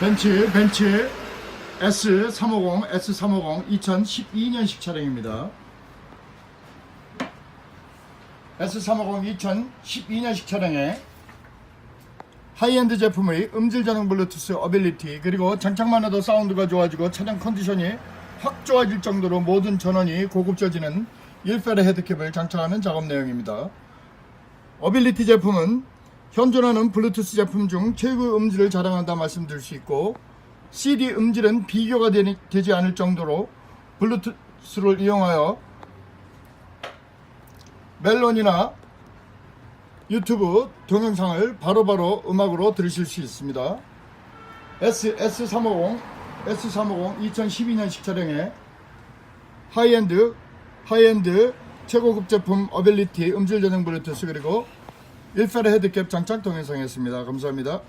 벤츠 벤츠 S350 S350 2012년식 차량입니다. S350 2012년식 차량에 하이엔드 제품의 음질 전용 블루투스 어빌리티 그리고 장착만 해도 사운드가 좋아지고 차량 컨디션이 확 좋아질 정도로 모든 전원이 고급져지는 1페레 헤드캡을 장착하는 작업 내용입니다. 어빌리티 제품은 현존하는 블루투스 제품 중 최고 음질을 자랑한다 말씀드릴 수 있고 CD 음질은 비교가 되지 않을 정도로 블루투스를 이용하여 멜론이나 유튜브 동영상을 바로바로 음악으로 들으실 수 있습니다. S, S350, S350 2012년식 차량에 하이엔드, 하이엔드 최고급 제품 어빌리티 음질 전용 블루투스 그리고 1페레 헤드캡 장착 동영상이었습니다. 감사합니다.